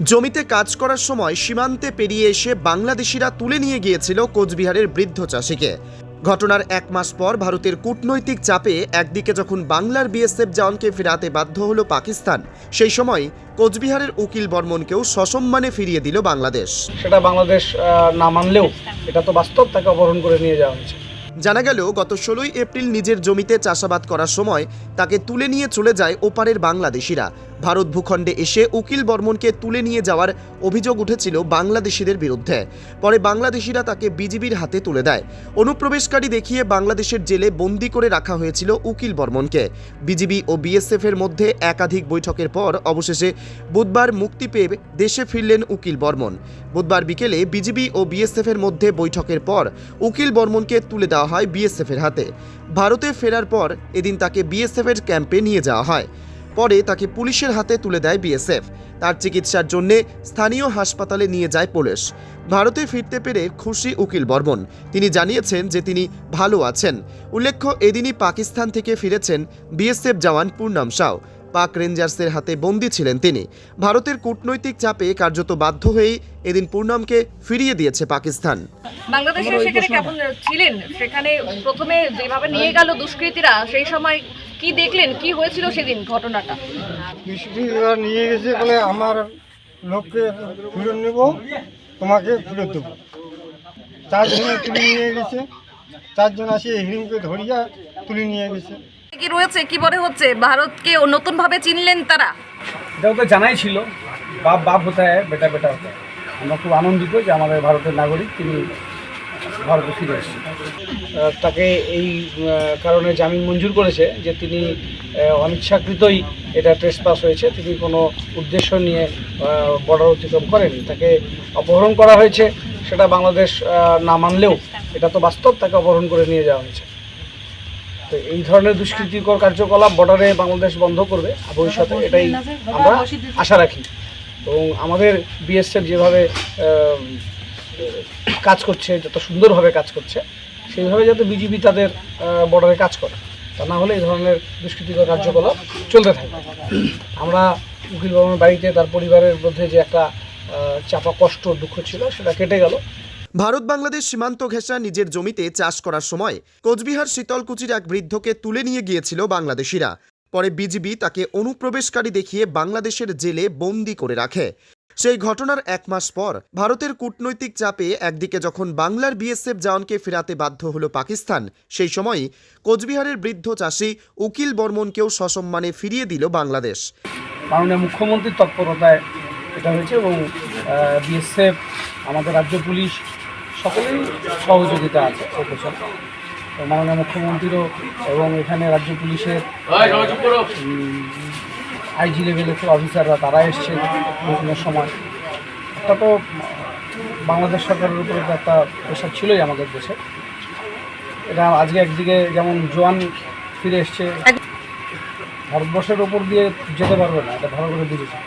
জমিতে কাজ করার সময় সীমান্তে পেরিয়ে এসে বাংলাদেশিরা তুলে নিয়ে গিয়েছিল কোচবিহারের বৃদ্ধ চাষিকে। ঘটনার এক মাস পর ভারতের কূটনৈতিক চাপে একদিকে যখন বাংলার বিএসএফ জওয়ানকে ফেরাতে বাধ্য হলো পাকিস্তান সেই সময় কোচবিহারের উকিল বর্মনকেও সসম্মানে ফিরিয়ে দিল বাংলাদেশ। সেটা বাংলাদেশ না মানলেও এটা তো বাস্তব তাকে অপহরণ করে নিয়ে যাওয়া হয়েছে। জানা গেল গত ষোলোই এপ্রিল নিজের জমিতে চাষাবাদ করার সময় তাকে তুলে নিয়ে চলে যায় ওপারের বাংলাদেশিরা। ভারত ভূখণ্ডে এসে উকিল বর্মনকে তুলে নিয়ে যাওয়ার অভিযোগ উঠেছিল বাংলাদেশিদের বিরুদ্ধে। পরে বাংলাদেশিরা তাকে বিজিবির হাতে তুলে দেয়। অনুপ্রবেশকারী দেখিয়ে বাংলাদেশের জেলে বন্দি করে রাখা হয়েছিল উকিল বর্মনকে। বিজিবি ও বিএসএফ এর মধ্যে একাধিক বৈঠকের পর অবশেষে বুধবার মুক্তি পেয়ে দেশে ফিরলেন উকিল বর্মন। বুধবার বিকেলে বিজিবি ও বিএসএফ এর মধ্যে বৈঠকের পর উকিল বর্মনকে তুলে দেওয়া হয় বিএসএফ এর হাতে। ভারতে ফেরার পর এদিন তাকে বিএসএফ এর ক্যাম্পে নিয়ে যাওয়া হয়। পরে তাকে পুলিশের হাতে তুলে দেয় বিএসএফ। তার চিকিৎসার জন্য স্থানীয় হাসপাতালে নিয়ে যায় পুলিশ। ভারতে ফিরতে পেরে খুশি উকিল বর্মন। তিনি জানিয়েছেন যে তিনি ভালো আছেন। উল্লেখ্য, এদিনই পাকিস্তান থেকে ফিরেছেন বিএসএফ জওয়ান পূর্ণাম সাও পাক রেঞ্জার্সের হাতে বন্দী ছিলেন তিনি। ভারতের কূটনৈতিক চাপে কার্যত বাধ্য হয়েই এদিন পূর্ণামকে ফিরিয়ে দিয়েছে পাকিস্তান। বাংলাদেশে সেখানে কেমন ছিলেন? সেখানে প্রথমে যেভাবে নিয়ে গেল দুষ্কৃতীরা সেই সময় কি দেখলেন কি হয়েছিল সেদিন ঘটনাটা? বৃষ্টিরা নিয়ে গেছে বলে আমার লোককে ফেরত নেব তোমাকে ফেরত দেবো। চারজনে তুলে নিয়ে গেছে। চারজন আসে হিরিমকে ধরিয়া তুলে নিয়ে গেছে। কি রয়েছে? কি মনে হচ্ছে? ভারতকে নতুন ভাবে চিনলেন তারা? এটাও তো জানাই ছিল। বাপ বাপ হতে হয় বেটা বেটা হতে আমরা খুব আনন্দিত যে আমাদের ভারতের নাগরিক তিনি ভারতে ফিরে এসেছেন। তাকে এই কারণে জামিন মঞ্জুর করেছে যে তিনি অনিচ্ছাকৃতই এটা ট্রেস পাস হয়েছে। তিনি কোনো উদ্দেশ্য নিয়ে বর্ডার অতিক্রম করেনি তাকে অপহরণ করা হয়েছে সেটা বাংলাদেশ না মানলেও এটা তো বাস্তব তাকে অপহরণ করে নিয়ে যাওয়া হয়েছে। তো এই ধরনের দুষ্কৃতিকর কার্যকলাপ বর্ডারে বাংলাদেশ বন্ধ করবে। ভবিষ্যতে এটাই আমরা আশা রাখি। এবং আমাদের বিএসএফ যেভাবে কাজ করছে, যত সুন্দরভাবে কাজ করছে, সেইভাবে যাতে বিজিবি তাদের বর্ডারে কাজ করে। তা না হলে এই ধরনের দুষ্কৃতিকর কার্যকলাপ চলতে থাকে আমরা উকিল বর্মনের বাড়িতে তার পরিবারের মধ্যে যে একটা চাপা কষ্ট দুঃখ ছিল, সেটা কেটে গেল। ভারত বাংলাদেশ সীমান্ত ঘেঁষা নিজের জমিতে চাষ করার সময় কোচবিহার শীতলকুচির এক বৃদ্ধকে তুলে নিয়ে গিয়েছিল বাংলাদেশিরা। পরে বিজিবি তাকে অনুপ্রবেশকারী দেখিয়ে বাংলাদেশের জেলে বন্দি করে রাখে। সেই ঘটনার এক মাস পর ভারতের কূটনৈতিক চাপে একদিকে যখন বাংলার বিএসএফ জওয়ানকে ফেরাতে বাধ্য হলো পাকিস্তান, সেই সময়ই কোচবিহারের বৃদ্ধ চাষি উকিল বর্মনকেও সসম্মানে ফিরিয়ে দিল বাংলাদেশ। মাননীয় মুখ্যমন্ত্রীর তৎপরতায় এটা হয়েছে এবং বিএসএফ, আমাদের রাজ্য পুলিশ সকলেই সহযোগিতা আছে তো মাননীয় মুখ্যমন্ত্রীরও এবং এখানে রাজ্য পুলিশের আইজি লেভেলের অফিসাররা তারা এসছে বিভিন্ন সময়। এটা তো বাংলাদেশ সরকারের উপরে তো একটা প্রেশার ছিলই আমাদের দেশে। এটা আজকে একদিকে যেমন জোয়ান ফিরে এসছে ভারতবর্ষের ওপর দিয়ে যেতে পারবে না এটা ভালো করে বুঝেছি।